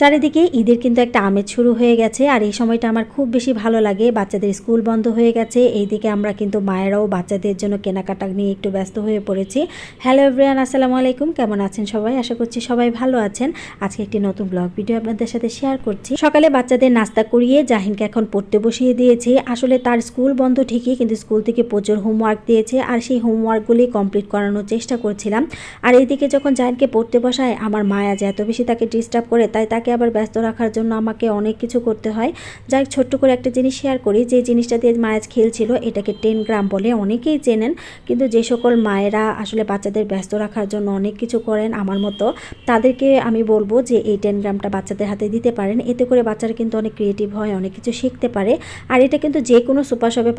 চারিদিকে ঈদের কিন্তু একটা আমেজ শুরু হয়ে গেছে, আর এই সময়টা আমার খুব বেশি ভালো লাগে। বাচ্চাদের স্কুল বন্ধ হয়ে গেছে, এইদিকে আমরা কিন্তু মায়েরাও বাচ্চাদের জন্য কেনাকাটা নিয়ে একটু ব্যস্ত হয়ে পড়েছি। হ্যালো এভরিয়ান আসসালামু আলাইকুম, কেমন আছেন সবাই? আশা করছি সবাই ভালো আছেন। আজকে একটি নতুন ব্লগ ভিডিও আপনাদের সাথে শেয়ার করছি। সকালে বাচ্চাদের নাস্তা করিয়ে জাহিনকে এখন পড়তে বসিয়ে দিয়েছি। আসলে তার স্কুল বন্ধ ঠিকই, কিন্তু স্কুল থেকে প্রচুর হোমওয়ার্ক দিয়েছে, আর সেই হোমওয়ার্কগুলি কমপ্লিট করানোর চেষ্টা করছিলাম। আর এইদিকে যখন জাহিনকে পড়তে বসায়, আমার মায়া যে এত বেশি তাকে ডিস্টার্ব করে, তাই তাকে আবার ব্যস্ত রাখার জন্য আমাকে অনেক কিছু করতে হয়। যাই ছোট্ট করে একটা জিনিস শেয়ার করি। যে জিনিসটা দিয়ে মায়াজ খেলছিল এটাকে টেন গ্রাম বলে অনেকেই চেনেন। কিন্তু যে সকল মায়েরা আসলে বাচ্চাদের ব্যস্ত রাখার জন্য অনেক কিছু করেন, আমার মতো, তাদেরকে আমি বলব যে এই টেন গ্রামটা বাচ্চাদের হাতে দিতে পারেন। এতে করে বাচ্চারা কিন্তু অনেক ক্রিয়েটিভ হয়, অনেক কিছু শিখতে পারে। আর এটা কিন্তু যে কোনো সুপার শপে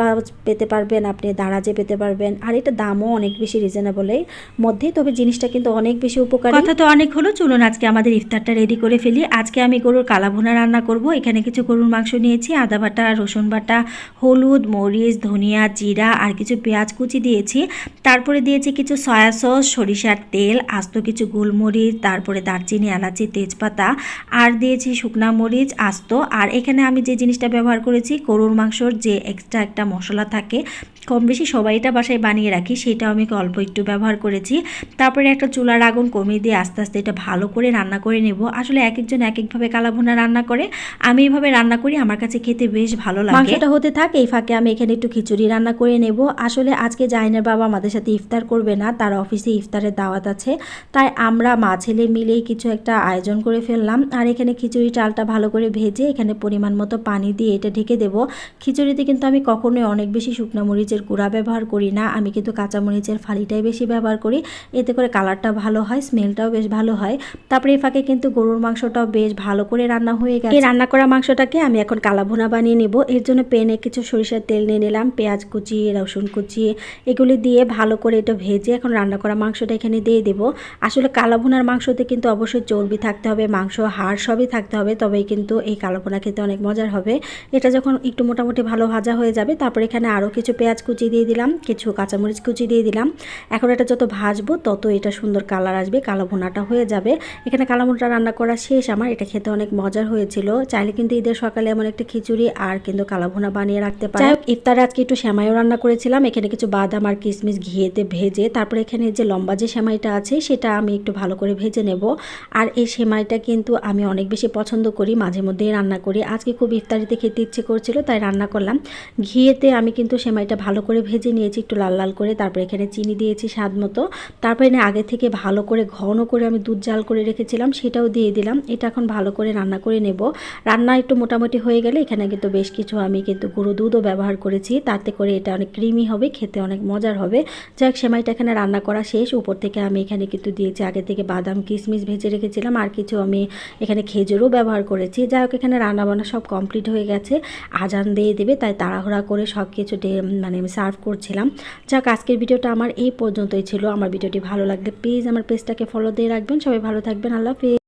পেতে পারবেন, আপনি দারাজে পেতে পারবেন। আর এটা দামও অনেক বেশি রিজনেবলের মধ্যে তবে জিনিসটা কিন্তু অনেক বেশি উপকারী। কথা তো অনেক হলো, চলুন আজকে আমাদের ইফতারটা রেডি করে ফেলি। আজকে আমি গরুর কালাভুনা রান্না করব। এখানে কিছু গরুর মাংস নিয়েছি, আদা বাটা, রসুন বাটা, হলুদ, মরিচ, ধনিয়া, জিরা আর কিছু পেঁয়াজ কুচি দিয়েছি। তারপরে দিয়েছি কিছু সয়া সস, সরিষার তেল, আস্ত কিছু গোলমরিচ, তারপরে দারচিনি, এলাচি, তেজপাতা, আর দিয়েছি শুকনা মরিচ, আস্ত। আর এখানে আমি যে জিনিসটা ব্যবহার করেছি, গরুর মাংসর যে এক্সট্রা একটা মশলা থাকে, কম বেশি সবাই এটা বাসায় বানিয়ে রাখি, সেটাও আমি অল্প একটু ব্যবহার করেছি। তারপরে একটা চুলার আগুন কমিয়ে দিয়ে আস্তে আস্তে এটা ভালো করে রান্না করে নেব। আসলে এক একজন এক একভাবে কালাভুনা রান্না করে, আমি এইভাবে রান্না করি, আমার কাছে খেতে বেশ ভালো লাগে। মাংসটা হতে থাক, এই ফাঁকে আমি এখানে একটু খিচুড়ি রান্না করে নেব। আসলে আজকে জাহিনের বাবা আমাদের সাথে ইফতার করবে না, তার অফিসে ইফতারের দাওয়াত আছে। তাই আমরা মা ছেলে মিলেই কিছু একটা আয়োজন করে ফেললাম। আর এখানে খিচুড়ি চালটা ভালো করে ভেজে এখানে পরিমাণ মতো পানি দিয়ে এটা ঢেকে দেব। খিচুড়িতে কিন্তু আমি কখনোই অনেক বেশি শুকনো মরিচের গুঁড়া ব্যবহার করি না, আমি কিন্তু কাঁচা মরিচের ফালিটাই বেশি ব্যবহার করি। এতে করে কালারটা ভালো হয়, স্মেলটাও বেশ ভালো হয়। তারপরে এই ফাঁকে কিন্তু গরুর মাংসটাও বেশ ভালো করে রান্না হয়ে গেছে। এই রান্না করা মাংসটাকে আমি এখন কালাভুনা বানিয়ে নেব। এর জন্য প্যানে কিছু সরিষার তেল নিয়ে নিলাম পেঁয়াজ কুচি রসুন কুচি এগুলি দিয়ে ভালো করে এটা ভেজে এখন রান্না করা মাংসটা এখানে দিয়ে দেবো। আসলে কালাভুনার মাংসতে কিন্তু অবশ্যই চর্বি থাকতে হবে মাংস হাড় সবই থাকতে হবে তবেই কিন্তু এই কালাভুনা খেতে অনেক মজার হবে। এটা যখন একটু মোটামুটি ভালো ভাজা হয়ে যাবে তারপর এখানে আরও কিছু পেঁয়াজ কুচি দিয়ে দিলাম কিছু কাঁচামরিচ কুচি দিয়ে দিলাম। এখন এটা যত ভাজবো তত এটা সুন্দর কালার আসবে কালো ভুনাটা হয়ে যাবে। এখানে কালো ভুনাটা রান্না করা শেষ আমার এটা খেতে অনেক মজার হয়েছিল। চাইলে কিন্তু ঈদের সকালে এমন একটা খিচুড়ি আর কিন্তু কালো ভুনা বানিয়ে রাখতে পারে। ইফতারে আজকে একটু সেমাইও রান্না করেছিলাম। এখানে কিছু বাদাম আর কিশমিশ ঘিয়েতে ভেজে, তারপরে এখানে যে লম্বা যে সেমাইটা আছে, সেটা আমি একটু ভালো করে ভেজে নেব। আর এই সেমাইটা কিন্তু আমি অনেক বেশি পছন্দ করি, মাঝে মধ্যেই রান্না করি। আজকে খুব ইফতারিতে খেতে ইচ্ছে করছিল, তাই রান্না করলাম। ঘিয়েতে আমি কিন্তু সেমাইটা ভালো করে ভেজে নিয়েছি, একটু লাল লাল করে। তারপরে এখানে চিনি দিয়েছি স্বাদ মতো। তারপরে আগে থেকে ভালো করে ঘন করে আমি দুধ জাল করে রেখেছিলাম, সেটাও দিয়ে দিলাম। এটা এখন ভালো করে রান্না করে নেব। রান্না একটু মোটামুটি হয়ে গেলে এখানে কিন্তু বেশ কিছু আমি কিন্তু গুঁড়ো দুধও ব্যবহার করেছি। তাতে করে এটা অনেক ক্রিমি হবে, খেতে অনেক মজার হবে। যাই হোক সেমাইটা এখানে রান্না করা শেষ। উপর থেকে আমি এখানে কিন্তু দিয়েছি আগে থেকে বাদাম, কিশমিশ ভেজে রেখেছিলাম। আর কিছু আমি এখানে খেজুরও ব্যবহার করেছি। যাই হোক, এখানে রান্না বান্না সব কমপ্লিট হয়ে গেছে। আজান দিয়ে দেবে, তাই তাড়াহুড়া করে সব কিছু মানে আমি সার্ভ করছিলাম। যাক, আজকের ভিডিওটা আমার এই পর্যন্তই ছিল। আমার ভিডিওটি ভালো লাগলে প্লিজ আমার পেজটাকে ফলো দিয়ে রাখবেন। সবাই ভালো থাকবেন। আল্লাহ হাফিজ।